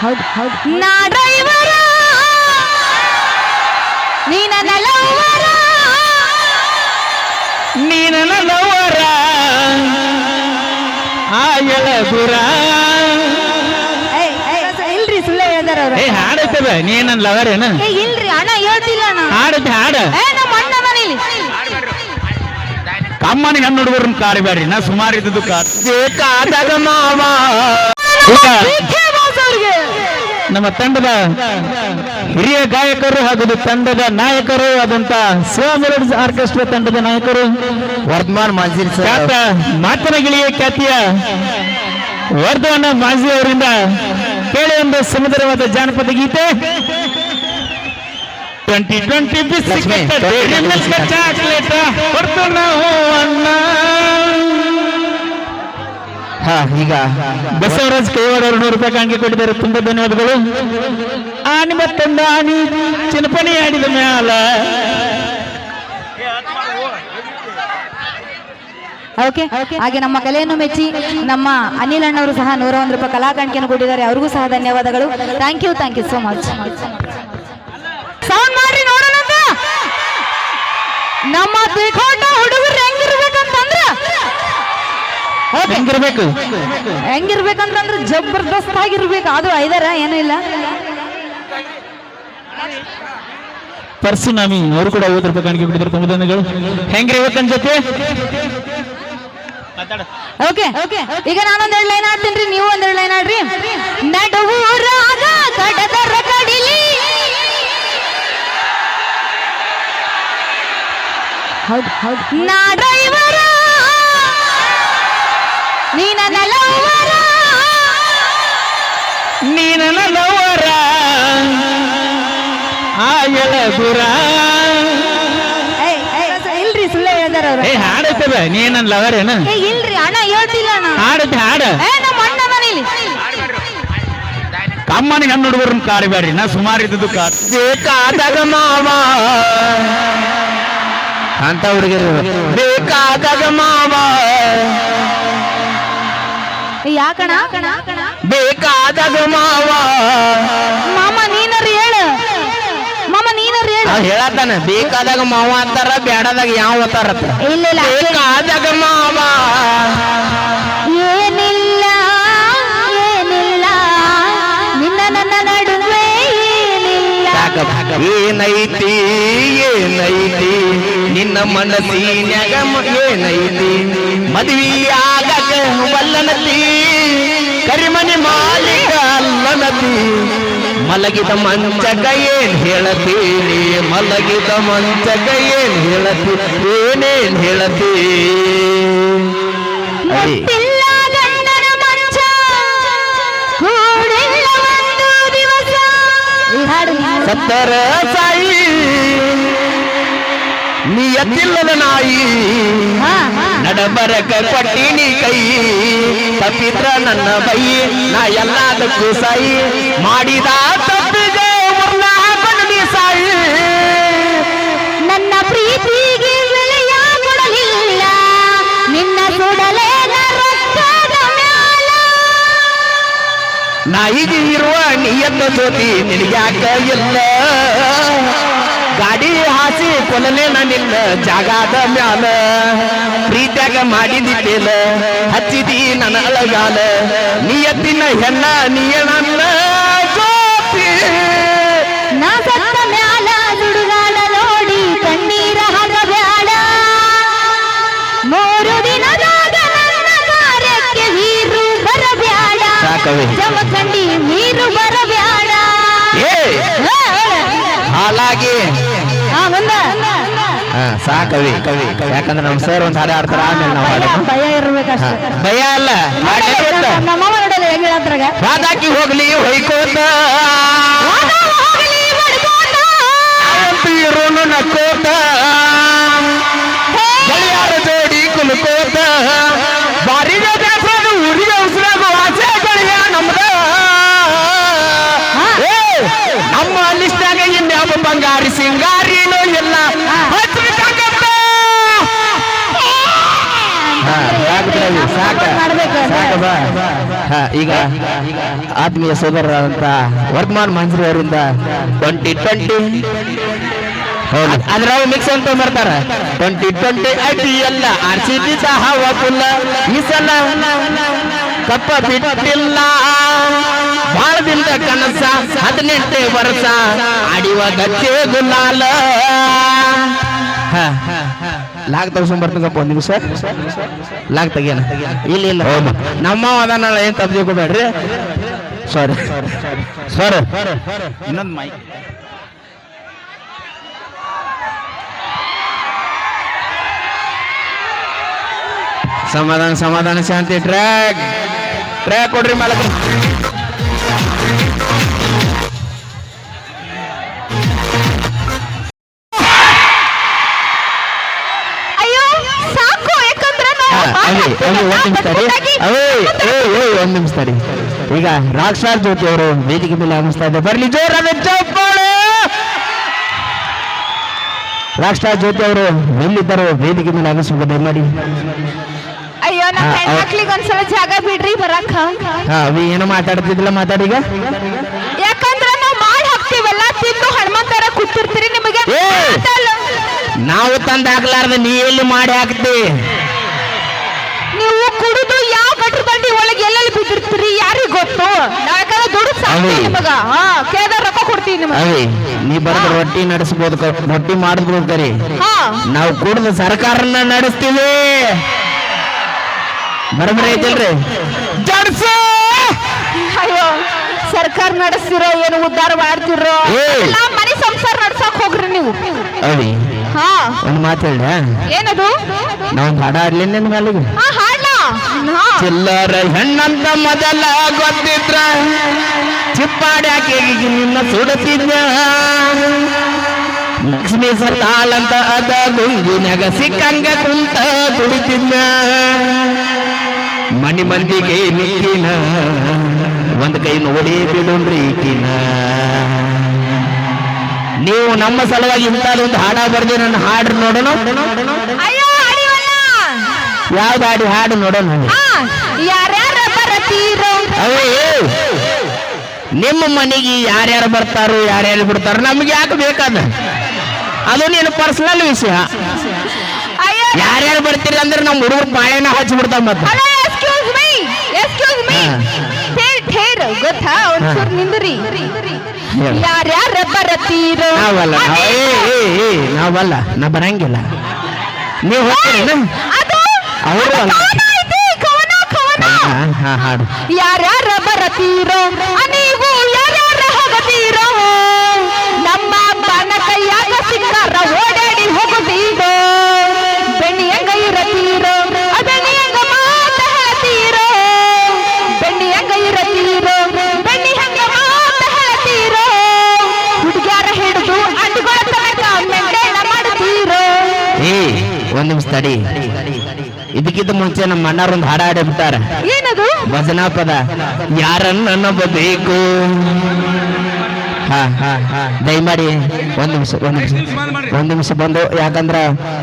ಹೌದು ಹೌದು ನಾ ಡ್ರೈವರ ನೀ ನನ್ನ ಲವ್ವರ ನೀನ ಲವರ ಆ ಎಳಗುರ ಇಲ್ರಿ ಸುಳ್ಳ ಹೇಳ್ದಾರ ಅವ್ರು ಏ ಹಾಡೈತದ ನೀ ನನ್ನ ಲವರ್ ಏನ ಏ ಇಲ್ರಿ ಅಣ್ಣ ಹೇಳ್ತಿಲ್ಲ ಅಣ್ಣ. ಹಾಡೈತೆ ಹಾಡ. ಏ ನಮ್ಮ ಅಣ್ಣ ಮನೇಲಿ. ಕಮ್ಮನ ಹೆಣ್ಣು ಹುಡುಗರನ್ನ ಕಾಡಬೇಡ್ರಿ ನಾ ಸುಮಾರು ಇದ್ದದ್ದು ಬೇಕಾದಾಗ ಮಾವ. ಈಗ ನಮ್ಮ ತಂಡದ ಹಿರಿಯ ಗಾಯಕರು ಹಾಗೂ ತಂಡದ ನಾಯಕರು ಆದಂತ ಶಿವ ಆರ್ಕೆಸ್ಟ್ರಾ ತಂಡದ ನಾಯಕರು. ವರ್ಧಮಾನ್ ಮಾಜಿ ಖ್ಯಾತ ಮಾತಿನ ಗಿಳಿಯ ಖ್ಯಾತಿಯ ವರ್ಧಮಾನ ಮಾಜಿ ಅವರಿಂದ ಕೇಳಿ ಒಂದು ಸುಂದರವಾದ ಜಾನಪದ ಗೀತೆ. ಟ್ವೆಂಟಿ ಟ್ವೆಂಟಿ ಬಿಸ್ಕೆಟ್ ಚಾಕ್ಲೇಟ್ ಕೊಡ್ತು ನಾವು ಅಣ್ಣ ಹಾ, ಈಗ ಬಸವರಾಜ್ ಕೈವಾಡ ಅವರು ನೂರು ರೂಪಾಯಿ ಕಾಣಿಕೆ ಕೊಟ್ಟಿದ್ದಾರೆ. ತುಂಬಾ ಧನ್ಯವಾದಗಳು. ಆನಿ ಮತ್ತೊಂದು ಆನಿ ಚಿನಪಣಿ ಆಡಿದ ಮ್ಯಾಲ. ಓಕೆ, ಹಾಗೆ ನಮ್ಮ ಕಲೆಯನ್ನು ಮೆಚ್ಚಿ ನಮ್ಮ ಅನಿಲ್ ಅಣ್ಣವರು ಸಹ ನೂರ ಒಂದು ರೂಪಾಯಿ ಕಲಾ ಕಾಣಿಕೆಯನ್ನು ಕೊಟ್ಟಿದ್ದಾರೆ. ಅವ್ರಿಗೂ ಸಹ ಧನ್ಯವಾದಗಳು. Thank you thank you so much ನಮ್ಮ ತ್ರಿಕೋಟ ಹುಡುಗರು. ಹೆಂಗಿರ್ಬೇಕು? ಹೆಂಗಿರ್ಬೇಕಂತಂದ್ರೆ ಜಬರ್ದಸ್ತ್ ಆಗಿರ್ಬೇಕು. ಅದು ಐದಾರ ಏನೂ ಇಲ್ಲ. ಪರ್ಸುನಾಮಿ ಅವರು ಕೂಡ ಐವತ್ತು ರೂಪಾಯಿ ಕಾಣಿಕೆ ಬಿಟ್ಟಿದ್ರು ತುಂಬ ಧನ್ಯಗಳು ಇವತ್ತನ್ ಜೊತೆ? Okay okay. ಈಗ ನಾನೊಂದ್ ಎರಡು ಲೈನ್ ಆಡ್ತೀನಿ ನೀವು ಒಂದೆರಡು ಲೈನ್ ಆಡ್ರಿ. ನಡುವೂರಾಗ ಕಡದರ ಕಡಿಲಿ. ಹೌದು ಹೌದು. ಡ್ರೈವರ ನೀ ನನ್ನ ಲವ್ವರ ನೀನ ಲವರ ಆ ಎಳಗುರ ಏಯ್, ಏಯ್, ಇಲ್ರಿ ಸುಳ್ಳು ಹೇಳ್ದಾರ ಅವ್ರು ಏ ಹಾಡೈತದ ನೀ ನನ್ನ ಲವರ್ ಏನ ಏ ಇಲ್ರಿ ಅಣ್ಣ ಹೇಳ್ತಿಲ್ಲ ಅಣ್ಣ ಹಾಡೈತೆ ಹಾಡ ಏ ನಮ್ಮ ಅಣ್ಣ ಮನೇಲಿ ಕಮ್ಮನ ಹೆಣ್ಣು ಹುಡುಗರನ್ನ ಕಾಡಬೇಡ್ರಿ ನಾ ಸುಮಾರು ಇದ್ದದ್ದು ಕಾಡ್ ಬೇಕಾದಾಗ ಮಾವ ಅಂತ ಹುಡುಗರು ಬೇಕಾದಾಗ ಮಾವ ಏ, ಯಾಕಣ ಬೇಕಾದಾಗ ಮಾವ. ಮಾಮ ನೀನರಿ ಹೇಳು. ಮಾಮ ನೀನರು ಹೇಳು. ಹೇಳತ್ತಾನ ಬೇಕಾದಾಗ ಮಾವ ಅಂತಾರ ಬ್ಯಾಡದಾಗ ಯಾವ ಅಂತಾರ ಇಲ್ಲ ಇಲ್ಲ ಬೇಕಾದಾಗ ಮಾವ. ಏನಿಲ್ಲ ಏನಿಲ್ಲ. ನಿನ್ನ ನನ್ನ ನಡುವೆ ಏನೈತಿ ಏನೈತಿ? ನಿನ್ನ ಮನಸ್ಸಿನ್ಯಾಗ ಏನೈತಿ? ಮದುವೆಯಾಗ ವಲ್ಲನತಿ ಕರಿಮನಿ ಮಾಲೀಕ ಅಲ್ಲನತಿ. ಮಲಗಿದ ಮಂಚಕ ಏನ್ ಹೇಳತೀನಿ ಮಲಗಿದ ಮಂಚಕ ಏನ್ ಹೇಳತಿ? ಏನೇನ್ ಹೇಳತಿ? ಸತ್ತರ ಸಾಯಿ ನಿಯತ್ತಿಲ್ಲದ ನಾಯಿ. ಹಾ, ಹಾ. ನಡಬರಕ ಕೊಟ್ಟಿನಿ ಕೈ. ತಪ್ಪಿದ್ರ ನನ್ನ ಬೈ ನಾ ಎಲ್ಲದಕ್ಕೂ ಸೈ ಮಾಡಿದ ತಪ್ಪಿಗೆ ಸಾಯಿ. ನನ್ನ ಪ್ರೀತಿಗೆ ಬೆಲೆಯ ಕೊಡಲಿಲ್ಲ. ನಿನ್ನ ಸುಡಲೇ ಮ್ಯಾಲ. ನಾಯಿಗೆ ಇರುವ ನಿಯತ್ತ ಜ್ಯೋತಿ ನಿನಗ್ಯಾಕ ಇಲ್ಲ. ಗಾಡಿ ಹಾಸಿ ಕೊಲನೇನ ನಿನ್ನ ಜಾಗಾದ ಮ್ಯಾಲ ಪ್ರೀತ್ಯಾಗ ಮಾಡಿದಿಟ್ಟೇಲ ಹಚ್ಚಿದಿ ನನ್ನ ಅಳಗಾಲ ನಿಯತ್ತಿನ ಹೆಣ್ಣ ನೀಯ ನನ್ನ ಜ್ಯೋತಿ ನಾ ಸತ್ತ ಮ್ಯಾಲ ಸುಡುಗಾಡ ನೋಡಿ ಕಣ್ಣೀರ ಹಾಕಬ್ಯಾಡ ಮೂರು ದಿನದಾಗ ನನ್ನ ಕಾರ್ಯಕ್ಕೆ ನೀರು ಬರಬ್ಯಾಡ ಸಾಕವೇ. ಜಮಖಂಡಿ ನೀರು ಬರಬ್ಯಾಡ ಏ ಹಾ, ಹೇಳು. ಹಾಲಾಗಿ ಹಾ, ಕವಿ ಹಾ ಸಾಕವಿ ಕವಿ ಯಾಕಂದ್ರೆ ನಮ್ಮ ಸರ್ ಒಂದ್ ಹಾಡು ಆಡ್ತಾರ ಆಮೇಲೆ ನಾವು ಭಯ ಹಾಡೋದು. ಭಯ ಇರ್ಬೇಕಷ್ಟೇ. ಭಯ ಅಲ್ಲ ಹಾಡ್. ನಮ್ಮ ಮಾವ ನೋಡಲ್ಲ ಹೆಂಗ್ ಹೇಳತ್ರಾಗ ಹೋಗ್ಲಿ ಹೊಯ್ಕೋತ ಇನ್ಯಾವ ಬಂಗಾರಿ ಸಿಂಗಾರಿನೂ ಇಲ್ಲ. ಈಗ ಆತ್ಮೀಯ ಸೋದರರಾದಂತ ವರ್ಧಮಾನ್ ಮಂಜ್ರಿ ಅವರಿಂದ ಟ್ವೆಂಟಿ ಟ್ವೆಂಟಿ ಅದ್ರಾಗ ಮಿಕ್ಸ್ ಅಂತ ಬರ್ತಾರ. ಟ್ವೆಂಟಿ ಟ್ವೆಂಟಿ ಐಟಿ ಎಲ್ಲ ಆರ್ ಸಿ ಬಿ ಸಹ ಫುಲ್ಲ ಈ ಸಲ ಕಪ್ಪ ಬಿಟ್ಟಿಲ್ಲ. ಬಹಳ ದಿನದ ಕನಸ ಹದಿನೆಂಟೇ ವರ್ಷ. ಅಡಿವ ಗಚ್ಚೆ ಗುಲಾಲ. ಲಾಗ್ ತಗೊಂಡ್ ಬರ್ತದಪ್ಪ ಒಂದ್ ನಿಮಿಷ. ಲಾಗ್ ತೆಗಿಯನ ಇಲ್ಲ ಇಲ್ಲ. ನಮ್ಮ ಅದನ್ನ ಏನ್ ತಪ್ಪು ತಿಳ್ಕೊಬೇಡ್ರಿ? ಸಾರಿ ಸಾರಿ ಇನ್ನೊಂದು ಮೈಕ್ ಸಮಾಧಾನ ಸಮಾಧಾನ ಶಾಂತಿ ಟ್ರ್ಯಾಕ್. ಟ್ರ್ಯಾಕ್ ಕೊಡ್ರಿ ಮಾಲಕ ಒಂದ್ ನಿಮಿಷ ರೀ ಅವೇ ಓ ಓ ಒಂದ್ ನಿಮಿಷ ರೀ ಈಗ ರಾಕ್ ಸ್ಟಾರ್ ಜ್ಯೋತಿ ಅವರು ವೇದಿಕೆ ಮೇಲೆ ಆಗಮಿಸ್ತಾ ಇದ್ದಾರೆ. ಬರ್ಲಿ ಜೋರ ರಾಕ್ ಸ್ಟಾರ್ ಜ್ಯೋತಿ ಅವರು ಎಲ್ಲಿದ್ದರು ವೇದಿಕೆ ಮೇಲೆ ಆಗಮಿಸಬೇಕು ದಯಮಾಡಿ. ಅಯ್ಯೋ ನಮ್ಮ ಹೆಣ್ಮಕ್ಳಿಗೆ ಒಂದ್ಸಲ ಜಾಗ ಬಿಡ್ರಿ ಬರಾಕ ಹಾ ಅವಿ ಏನೋ ಮಾತಾಡ್ತಿದ್ದಿಲ್ಲ ಮಾತಾಡೀಗ? ಯಾಕಂದ್ರೆ ನಾವು ಮಾಡಿ ಹಾಕ್ತಿವಲ್ಲ ತಿಂದು ಹನುಮಂತರ ಕೂತಿರ್ತೀರಿ ನಿಮಗೆ. ನಾವು ತಂದ ಹಾಕ್ಲಾರ್ದ ನೀ ಎಲ್ಲಿ ಮಾಡಿ ಹಾಕ್ತಿ? ಅವಿ ನೀ ಬರದ ರೊಟ್ಟಿ ನಡೆಸಬಹುದು ರೊಟ್ಟಿ ಹಾ. ನಾವು ಕುಡ್ದು ಸರ್ಕಾರನ ನಡೆಸ್ತೀವಿ. ಬರಬ್ರಿ ಐತಲ್ರಿ? ಜಡ್ಸ! ಅಯ್ಯೋ ಸರ್ಕಾರ ನಡೆಸ್ತಿರೋ ಏನು ಉದ್ಧಾರ ಮಾಡ್ತಿರೋ? ಏ! ಮನೆ ಸಂಸಾರ ನಡ್ಸಕ್ ಹೋಗ್ರಿ ನೀವು. ಅವಿ ಹಾ. ಒಂದು ಮಾತು ಹೇಳ ಏನದು? ನಾವು ಹಾಡ ಆಡ್ಲಿ ನಿನ್ ಹಾ. ಚಿಲ್ಲರ ಹೆಣ್ಣಂತ ಮೊದಲ ಗೊತ್ತಿದ್ರ. ಚಿಪ್ಪಾಡ್ಯಾಕೆ ನಿನ್ನ ಸುಡುತ್ತಿದ್ದ ಲಕ್ಷ್ಮೀ ಸಲ್ಲಾಲಂತ ಅದ ಗುಂಗಿನಾಗ ಸಿಕ್ಕಂಗ ಕುಂತ ಕುಡಿತಿದ್ದ ಮನಿ ಮಂದಿಗೆ ನಿಕ್ಕಿನ ಒಂದ್ ಕೈ ನೋಡಿ ಬಿಡೋಣ್ರಿ ಈಕಿನ. ನೀವು ನಮ್ಮ ಸಲುವಾಗಿ ಒಂದು ಹಾಡ ಬರ್ದಿ ನನ್ನ ಹಾಡ್ರಿ ನೋಡೋಣ? ಯಾವ್ದು ಹಾಡಿ ಹಾಡು ನೋಡೋಣ? ಯಾರ್ಯಾರ ಬರತೀರೋ? ನಿಮ್ಮ ಮನೆಗೆ ಯಾರ್ಯಾರು ಬರ್ತಾರೋ ಯಾರ್ಯಾರು ಬಿಡ್ತಾರೋ ನಮ್ಗೆ ಯಾಕೆ ಬೇಕಾದ? ಅದು ನೀನು ಪರ್ಸನಲ್ ವಿಷಯ. ಯಾರ್ಯಾರು ಬರ್ತೀರಿ ಅಂದ್ರೆ ನಮ್ಮ ಹುಡುಗರು ಬಾಳೆನ ಹಚ್ಚಿ ಬಿಡ್ತಾವ ಮತ್ತೆ. ಗೊತ್ತಾ? ಒಂಚೂರು ನಿಂದ್ರಿ. ಯಾರ್ಯಾರ ನಾವಲ್ಲ ನಾವಲ್ಲ ನಾ ಬರಂಗಿಲ್ಲ. ನೀವು ಹೋಗ್ತೀರೇನು? ಅದು ಅವರು ಅಲ್ಲ. ಹಾಡು ಯಾರ್ಯಾರ ಬರತೀರೋ ನೀವು ಯಾರ್ಯಾರ ಹೋಗತೀರೋ, ನಮ್ಮ ಅಪ್ಪನ ಕೈಯಾಗ ಸಿಕ್ಕಾರ ಓಡಾಡಿ ಹೋಗುತ್ತೀರೋ ಬೆಣ್ಣಿ ಹೆಂಗ ಇರತೀರೋ ಆ ಬೆಣ್ಣಿ ಹೆಂಗ ಮಾತ ಹೇಳ್ತೀರೋ ಬೆಣ್ಣಿ ಹೆಂಗ ಇರತೀರೋ ಬೆಣ್ಣಿ ಹೆಂಗ ಮಾತ ಹೇಳ್ತೀರೋ ಹುಡುಗ್ಯಾರ ಹಿಡಿದು ಅಡ್ಡುಗಳ ತನಕ ಮೆಂಡೇನ ಮಾಡ್ತೀರೋ. ಏ, ಒಂದ್ ನಿಮಿಷ ತಡಿ. ಇದಕ್ಕಿಂತ ಮುಂಚೆ ನಮ್ಮ ಅಣ್ಣಾರ ಒಂದು ಹಾಡ ಹಾಡಿ ಬಿಟ್ಟಾರ ಏನದು? ಭಜನಾ ಪದ ಯಾರನ್ನ ನಂಬಬೇಕು ಹಾ ಹಾ. ದಯಮಾಡಿ ಒಂದು ನಿಮಿಷ ಒಂದು ನಿಮಿಷ ಒಂದು ನಿಮಿಷ ಬಂದು ಯಾಕಂದ್ರ